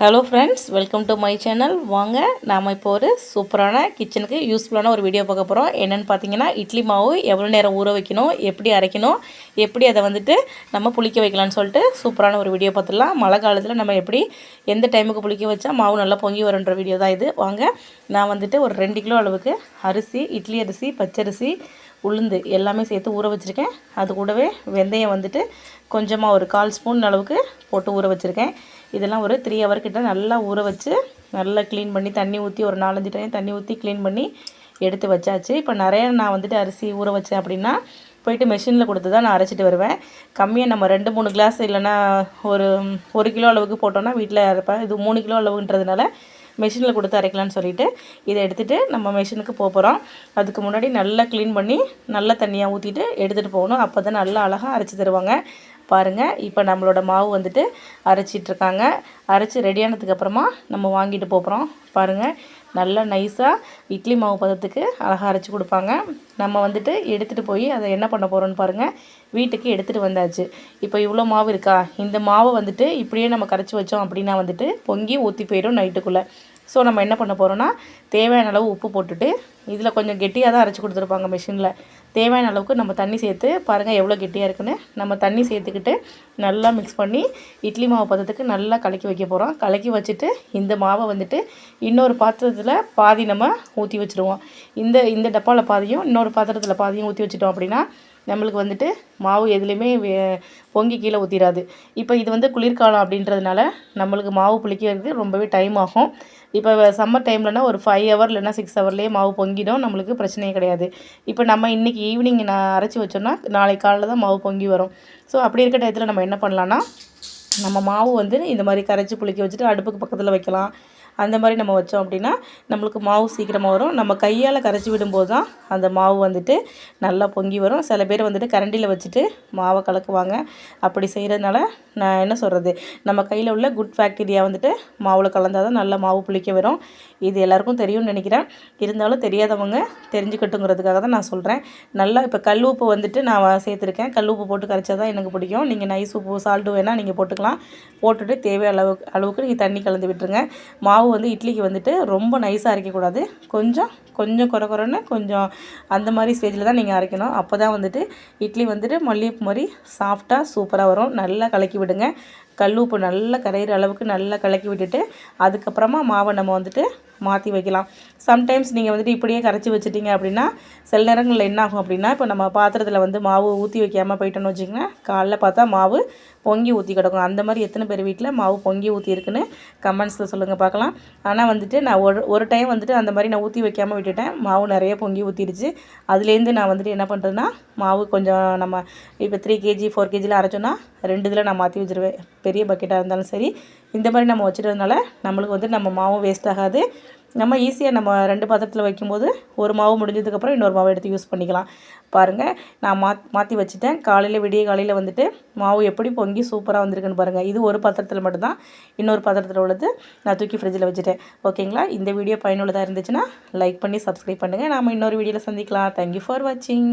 Hello friends welcome to my channel வாங்க நாம் இப்போ ஒரு சூப்பரான கிச்சனுக்கு யூஸ்ஃபுல்லான ஒரு வீடியோ பார்க்க போகிறோம் என்னென்னு பார்த்தீங்கன்னா இட்லி மாவு எவ்வளோ நேரம் ஊற வைக்கணும் எப்படி அரைக்கணும் எப்படி அதை வந்துட்டு நம்ம புளிக்க வைக்கலாம்னு சொல்லிட்டு சூப்பரான ஒரு வீடியோ பார்த்துடலாம். மழை காலத்தில் நம்ம எப்படி எந்த டைமுக்கு புளிக்க வச்சா மாவு நல்லா பொங்கி வருன்ற வீடியோ தான் இது. வாங்க நான் வந்துட்டு ஒரு ரெண்டு கிலோ அளவுக்கு அரிசி இட்லி அரிசி பச்சரிசி உளுந்து எல்லாமே சேர்த்து ஊற வச்சுருக்கேன். அது கூடவே வெந்தயம் வந்துட்டு கொஞ்சமாக ஒரு கால் ஸ்பூன் அளவுக்கு போட்டு ஊற வச்சுருக்கேன். இதெல்லாம் ஒரு த்ரீ ஹவர் கிட்ட நல்லா ஊற வச்சு நல்லா க்ளீன் பண்ணி தண்ணி ஊற்றி ஒரு நாலஞ்சு டைம் தண்ணி ஊற்றி க்ளீன் பண்ணி எடுத்து வச்சாச்சு. இப்போ நிறைய நான் வந்துட்டு அரிசி ஊற வச்சேன் அப்படின்னா போயிட்டு மிஷினில் கொடுத்து தான் நான் அரைச்சிட்டு வருவேன். கம்மியாக நம்ம ரெண்டு மூணு கிளாஸ் இல்லைன்னா ஒரு ஒரு கிலோ அளவுக்கு போட்டோன்னா வீட்டில் அரைப்பேன் இது மூணு கிலோ அளவுன்றதுனால மிஷினில் கொடுத்து அரைக்கலான்னு சொல்லிவிட்டு இதை எடுத்துகிட்டு நம்ம மிஷினுக்கு போக போகிறோம் அதுக்கு முன்னாடி நல்லா க்ளீன் பண்ணி நல்லா தண்ணியாக ஊற்றிட்டு எடுத்துகிட்டு போகணும். அப்போ தான் நல்லா அழகாக அரைச்சி தருவாங்க. பாருங்கள் இப்போ நம்மளோட மாவு வந்துட்டு அரைச்சிட்ருக்காங்க. அரைச்சி ரெடியானதுக்கப்புறமா நம்ம வாங்கிட்டு போகிறோம் பாருங்கள் நல்லா நைஸாக இட்லி மாவு பதத்துக்கு அழகாக அரைச்சி கொடுப்பாங்க. நம்ம வந்துட்டு எடுத்துகிட்டு போய் அதை என்ன பண்ண போகிறோன்னு பாருங்கள் வீட்டுக்கு எடுத்துகிட்டு வந்தாச்சு. இப்போ இவ்வளோ மாவு இருக்கா? இந்த மாவை வந்துட்டு இப்படியே நம்ம கரைச்சி வச்சோம் அப்படின்னா வந்துட்டு பொங்கி ஊற்றி போயிடும் நைட்டுக்குள்ளே. ஸோ நம்ம என்ன பண்ண போகிறோன்னா தேவையான அளவு உப்பு போட்டுட்டு இதில் கொஞ்சம் கெட்டியாக தான் அரைச்சி கொடுத்துருப்பாங்க மிஷினில் தேவையான அளவுக்கு நம்ம தண்ணி சேர்த்து பாருங்கள் எவ்வளோ கெட்டியாக இருக்குன்னு. நம்ம தண்ணி சேர்த்துக்கிட்டு நல்லா மிக்ஸ் பண்ணி இட்லி மாவு பதத்துக்கு நல்லா கலக்கி வைக்க போகிறோம் கலக்கி வச்சுட்டு இந்த மாவை வந்துட்டு இன்னொரு பாத்திரத்தில் பாதி நம்ம ஊற்றி வச்சுருவோம். இந்த இந்த டப்பாவில் பாதியும் இன்னொரு பாத்திரத்தில் பாதியும் ஊற்றி வச்சுட்டோம் அப்படின்னா நம்மளுக்கு வந்துட்டு மாவு எதுலேயுமே பொங்கி கீழே ஊற்றிடாது இப்போ இது வந்து குளிர்காலம் அப்படின்றதுனால நம்மளுக்கு மாவு புளிக்கிறதுக்கு ரொம்பவே டைம் ஆகும். இப்போ சம்மர் டைம்லனா ஒரு ஃபைவ் ஹவர் இல்லைனா சிக்ஸ் ஹவர்லேயே மாவு பொங்கிடும். நம்மளுக்கு பிரச்சனையே கிடையாது. இப்போ நம்ம இன்றைக்கி ஈவினிங் நான் அரைச்சி வச்சோன்னா நாளைக்கு காலையில் தான் மாவு பொங்கி வரும். ஸோ அப்படி இருக்க டயத்தில் நம்ம என்ன பண்ணலான்னா நம்ம மாவு வந்து இந்த மாதிரி கரைச்சி புளிக்க வச்சுட்டு அடுப்புக்கு பக்கத்தில் வைக்கலாம். அந்த மாதிரி நம்ம வச்சோம் அப்படின்னா நம்மளுக்கு மாவு சீக்கிரமாக வரும். நம்ம கையால் கரைச்சி விடும்போது தான் அந்த மாவு வந்துட்டு நல்லா பொங்கி வரும். சில பேர் வந்துட்டு கரண்டியில் வச்சுட்டு மாவை கலக்குவாங்க. அப்படி செய்கிறதுனால நான் என்ன சொல்கிறது நம்ம கையில் உள்ள குட் ஃபேக்டீரியா வந்துட்டு மாவில் கலந்தால் தான் நல்லா மாவு புளிக்க வரும். இது எல்லாருக்கும் தெரியும்னு நினைக்கிறேன். இருந்தாலும் தெரியாதவங்க தெரிஞ்சுக்கட்டுங்கிறதுக்காக தான் நான் சொல்கிறேன் நல்லா இப்போ கல் உப்பு வந்துட்டு நான் சேர்த்துருக்கேன். கல் உப்பு போட்டு கரைச்சா தான் எனக்கு பிடிக்கும். நீங்கள் நைஸ் உப்பு சால்ட்டு வேணால் நீங்கள் போட்டுக்கலாம். போட்டுட்டு தேவை அளவுக்கு அளவுக்கு நீங்கள் தண்ணி கலந்து விட்டுருங்க. மாவு மாவு வந்து இட்லிக்கு வந்துட்டு ரொம்ப நைஸாக அரைக்கக்கூடாது. கொஞ்சம் கொஞ்சம் குறை குறைன்னு கொஞ்சம் அந்த மாதிரி ஸ்டேஜில் தான் நீங்கள் அரைக்கணும். அப்போ தான் வந்துட்டு இட்லி வந்துட்டு மல்லிகைப்பூ மாதிரி சாஃப்டாக சூப்பராக வரும். நல்லா கலக்கி விடுங்க. கல் உப்பு நல்லா கரையிற அளவுக்கு நல்லா கலக்கி விட்டுட்டு அதுக்கப்புறமா மாவை நம்ம வந்துட்டு மாற்றி வைக்கலாம். சம்டைம்ஸ் நீங்கள் வந்துட்டு இப்படியே கரைச்சி வச்சுட்டிங்க அப்படின்னா சில நேரங்களில் என்ன ஆகும் அப்படின்னா இப்போ நம்ம பாத்திரத்தில் வந்து மாவு ஊற்றி வைக்காமல் போயிட்டோன்னு வச்சுக்கோங்க காலைல பார்த்தா மாவு பொங்கி ஊற்றி கிடக்கும். அந்த மாதிரி எத்தனை பேர் வீட்டில் மாவு பொங்கி ஊற்றி இருக்குன்னு கமெண்ட்ஸில் சொல்லுங்கள் பார்க்கலாம். ஆனால் வந்துட்டு நான் ஒரு ஒரு டைம் வந்துட்டு அந்த மாதிரி நான் ஊற்றி வைக்காமல் விட்டுட்டேன். மாவு நிறைய பொங்கி ஊற்றிடுச்சு அதுலேருந்து நான் வந்துட்டு என்ன பண்ணுறேன்னா மாவு கொஞ்சம் நம்ம இப்போ த்ரீ கேஜி ஃபோர் கேஜியில் அரைச்சோன்னா ரெண்டு இதில் நான் மாற்றி வச்சுருவேன். பெரிய பக்கெட்டாக இருந்தாலும் சரி. இந்த மாதிரி நம்ம வச்சுட்டதுனால நம்மளுக்கு வந்து நம்ம மாவும் வேஸ்ட் ஆகாது. நம்ம ஈஸியாக நம்ம ரெண்டு பாத்திரத்தில் வைக்கும்போது ஒரு மாவு முடிஞ்சதுக்கப்புறம் இன்னொரு மாவு எடுத்து யூஸ் பண்ணிக்கலாம். பாருங்கள் நான் மா மாற்றி வச்சுட்டேன். காலையில் விடிய காலையில் வந்துட்டு மாவு எப்படி பொங்கி சூப்பராக வந்திருக்குன்னு பாருங்கள் இது ஒரு பாத்திரத்தில் மட்டும்தான் இன்னொரு பாத்திரத்தில் உள்ளது நான் தூக்கி ஃப்ரிட்ஜில் வச்சுட்டேன். ஓகேங்களா இந்த வீடியோ பயனுள்ளதாக இருந்துச்சுன்னா லைக் பண்ணி சப்ஸ்கிரைப் பண்ணுங்கள் நாம் இன்னொரு வீடியோவில் சந்திக்கலாம். தேங்க்யூ ஃபார் வாட்சிங்